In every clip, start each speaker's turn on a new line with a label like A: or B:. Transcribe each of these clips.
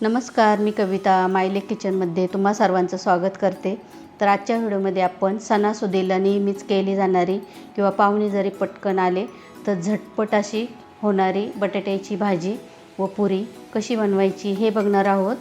A: नमस्कार मी कविता मायले किचनमध्ये तुम्हा सर्वांचं स्वागत करते. तर आजच्या व्हिडिओमध्ये आपण सणासुदीला नेहमीच केली जाणारी किंवा पाहुणे जरी पटकन आले तर झटपट अशी होणारी बटाट्याची भाजी व पुरी कशी बनवायची हे बघणार आहोत.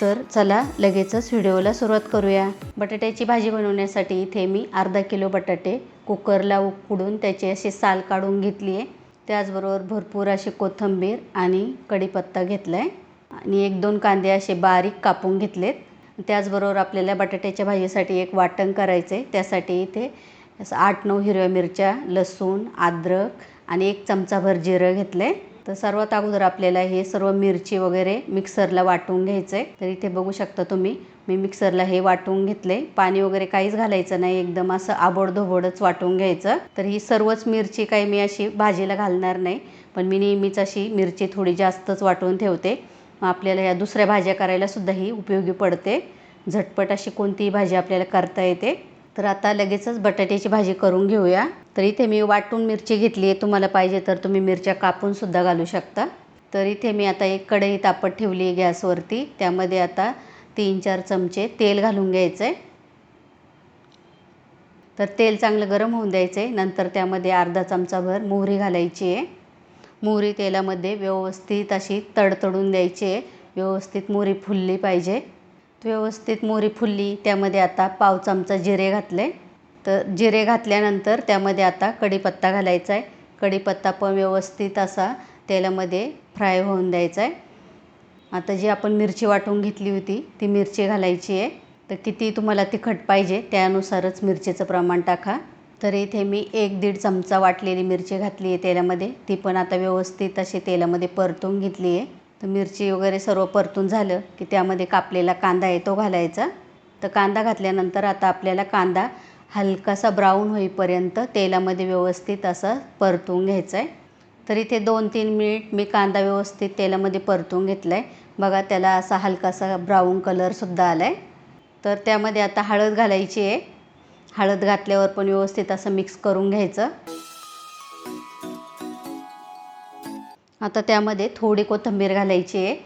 A: तर चला लगेचच व्हिडिओला सुरुवात करूया. बटाट्याची भाजी बनवण्यासाठी इथे मी अर्धा किलो बटाटे कुकरला उकडून त्याची अशी साल काढून घेतली आहे त्याचबरोबर भरपूर अशी कोथिंबीर आणि कढीपत्ता घेतला आहे आणि एक दोन कांदे असे बारीक कापून घेतलेत. त्याचबरोबर आपल्याला बटाट्याच्या भाजीसाठी एक वाटण करायचं आहे त्यासाठी इथे असं आठ नऊ हिरव्या मिरच्या लसूण अद्रक आणि एक चमचाभर जिरं घेतलं आहे तर सर्वात अगोदर आपल्याला हे सर्व मिरची वगैरे मिक्सरला वाटून घ्यायचं आहे तर इथे बघू शकता तुम्ही मी मिक्सरला हे वाटून घेतले पाणी वगैरे काहीच घालायचं नाही एकदम असं आबोडधोबोडच वाटून घ्यायचं. तर ही सर्वच मिरची काही मी अशी भाजीला घालणार नाही पण मी नेहमीच अशी मिरची थोडी जास्तच वाटून ठेवते. आपल्याला या दुसऱ्या भाज्या करायला सुद्धा ही उपयोगी पडते. झटपट अशी कोणतीही भाजी आपल्याला करता येते. तर आता लगेचच बटाट्याची भाजी करून घेऊया. तर इथे मी वाटून मिरची घेतली आहे. तुम्हाला पाहिजे तर तुम्ही मिरच्या कापूनसुद्धा घालू शकता. तर इथे मी आता एक कढई तापत ठेवली आहे गॅसवरती. त्यामध्ये आता तीन चार चमचे तेल घालून घ्यायचं आहे तर तेल चांगलं गरम होऊन द्यायचं आहे नंतर त्यामध्ये अर्धा चमचाभर मोहरी घालायची आहे. मोहरी तेलामध्ये व्यवस्थित अशी तडतडून द्यायची आहे. व्यवस्थित मोहरी फुलली पाहिजे. व्यवस्थित मोहरी फुलली त्यामध्ये आता पाव चमचा जिरे घातले. तर जिरे घातल्यानंतर त्यामध्ये आता कढीपत्ता घालायचा आहे. कढीपत्ता पण व्यवस्थित असा तेलामध्ये फ्राय होऊन द्यायचा आहे. आता जी आपण मिरची वाटून घेतली होती ती मिरची घालायची आहे. तर किती तुम्हाला तिखट पाहिजे त्यानुसारच मिरचीचं प्रमाण टाका. तर इथे मी एक दीड चमचा वाटलेली मिरची घातली आहे तेलामध्ये. ती पण आता व्यवस्थित अशी तेलामध्ये परतून घेतली आहे. तर मिरची वगैरे सर्व परतून झालं की त्यामध्ये कापलेला कांदा आहे तो घालायचा. तर कांदा घातल्यानंतर आता आपल्याला कांदा हलकासा ब्राऊन होईपर्यंत तेलामध्ये व्यवस्थित असा परतून घ्यायचा आहे तर इथे दोन तीन मिनिट मी कांदा व्यवस्थित तेलामध्ये परतून घेतला आहे बघा त्याला असा हलकासा ब्राऊन कलरसुद्धा आला आहे तर त्यामध्ये आता हळद घालायची आहे. हळद घातल्यावर पण व्यवस्थित असं मिक्स करून घ्यायचं. आता त्यामध्ये थोडी कोथिंबीर घालायची आहे.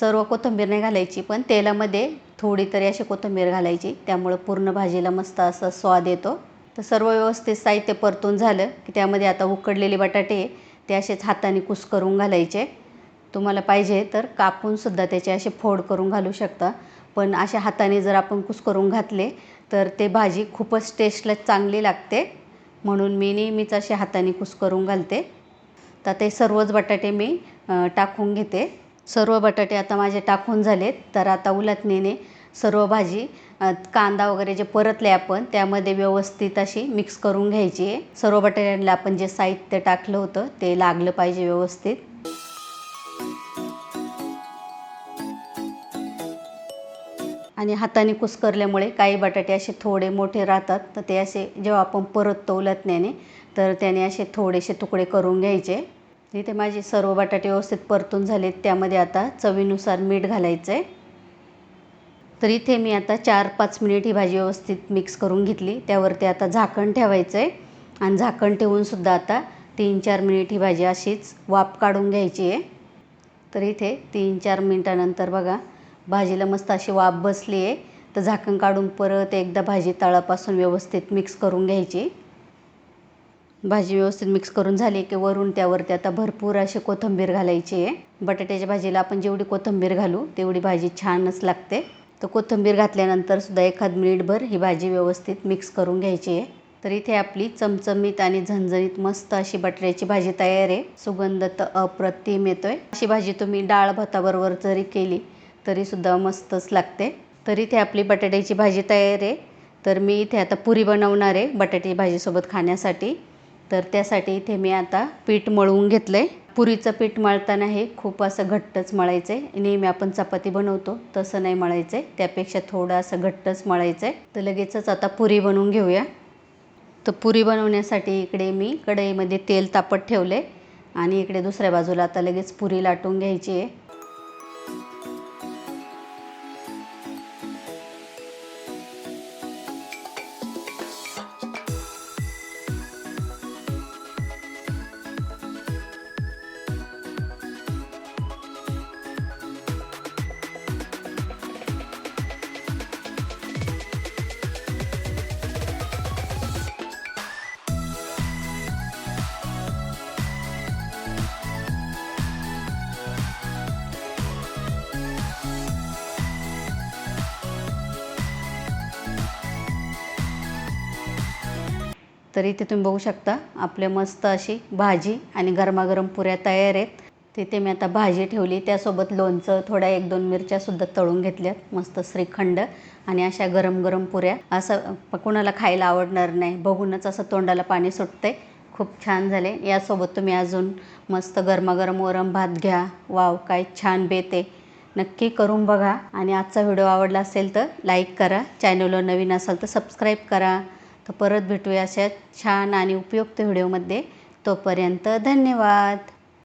A: सर्व कोथिंबीर नाही घालायची पण तेलामध्ये थोडी तरी अशी कोथिंबीर घालायची. त्यामुळं पूर्ण भाजीला मस्त असा स्वाद येतो. तर सर्व व्यवस्थित साहित्य परतून झालं की त्यामध्ये आता उकडलेले बटाटे ते असेच हाताने कुस करून घालायचे. तुम्हाला पाहिजे तर कापूनसुद्धा त्याचे असे फोड करून घालू शकता. पण अशा हाताने जर आपण कुस करून घातले तर ते भाजी खूपच टेस्टला चांगली लागते. म्हणून मी नेहमीच असे हाताने कुस करून घालते. तर ते सर्वच बटाटे मी टाकून घेते. सर्व बटाटे आता माझे टाकून झालेत. तर आता उलटणीने सर्व भाजी कांदा वगैरे जे परतले आपण त्यामध्ये व्यवस्थित अशी मिक्स करून घ्यायची आहे. सर्व बटाट्यांना आपण जे साहित्य टाकलं होतं ते लागलं पाहिजे व्यवस्थित. आणि हाताने कुस्करल्यामुळे काही बटाटे असे थोडे मोठे राहतात तर ते असे जेव्हा आपण परततो उलटण्याने तर त्याने असे थोडेसे तुकडे करून घ्यायचे. इथे माझे सर्व बटाटे व्यवस्थित परतून झालेत. त्यामध्ये आता चवीनुसार मीठ घालायचं आहे तर इथे मी आता चार पाच मिनिट ही भाजी व्यवस्थित मिक्स करून घेतली. त्यावरती आता झाकण ठेवायचं आहे आणि झाकण ठेवूनसुद्धा आता तीन चार मिनिट ही भाजी अशीच वाफ काढून घ्यायची आहे. तर इथे तीन चार मिनटानंतर बघा भाजीला मस्त अशी वाफ बसली आहे. तर झाकण काढून परत एकदा भाजी तळापासून व्यवस्थित मिक्स करून घ्यायची. भाजी व्यवस्थित मिक्स करून झाली की वरून त्यावरती आता भरपूर अशी कोथिंबीर घालायची आहे. बटाट्याच्या भाजीला आपण जेवढी कोथिंबीर घालू तेवढी भाजी छानच लागते. तर कोथिंबीर घातल्यानंतर सुद्धा एखाद मिनिटभर ही भाजी व्यवस्थित मिक्स करून घ्यायची आहे. तर इथे आपली चमचमीत आणि झणझणीत मस्त अशी बटाट्याची भाजी तयार आहे. सुगंध तर अप्रतिम येतोय. अशी भाजी तुम्ही डाळ भाताबरोबर जरी केली तरीसुद्धा मस्तच लागते. तर इथे आपली बटाट्याची भाजी तयार आहे. तर मी इथे आता पुरी बनवणार आहे बटाट्याची भाजीसोबत खाण्यासाठी. तर त्यासाठी इथे मी आता पीठ मळवून घेतलं आहे पुरीचं पीठ मळताना हे खूप असं घट्टच मळायचं आहे नेहमी आपण चपाती बनवतो तसं नाही मळायचं आहे त्यापेक्षा थोडं असं घट्टच मळायचं आहे तर लगेचच आता पुरी बनवून घेऊया. तर पुरी बनवण्यासाठी इकडे मी कढईमध्ये तेल तापत ठेवले आणि इकडे दुसऱ्या बाजूला आता लगेच पुरी लाटून घ्यायची आहे. तर इथे तुम्ही बघू शकता. आपले मस्त अशी भाजी आणि गरमागरम पुऱ्या तयार आहेत. तिथे मी आता भाजी ठेवली. त्यासोबत लोणचं थोड्या एक दोन मिरच्यासुद्धा तळून घेतल्यात. मस्त श्रीखंड आणि अशा गरम गरम पुऱ्या. असं कोणाला खायला आवडणार नाही. बघूनच असं तोंडाला पाणी सुटते खूप छान झाले. यासोबत तुम्ही अजून मस्त गरमागरम वरम भात घ्या. वाव काय छान बेते नक्की करून बघा. आणि आजचा व्हिडिओ आवडला असेल तर लाईक करा. चॅनलवर नवीन असाल तर सबस्क्राईब करा. तर परत भेटूया अशा छान आणि उपयुक्त व्हिडिओमध्ये. तोपर्यंत धन्यवाद.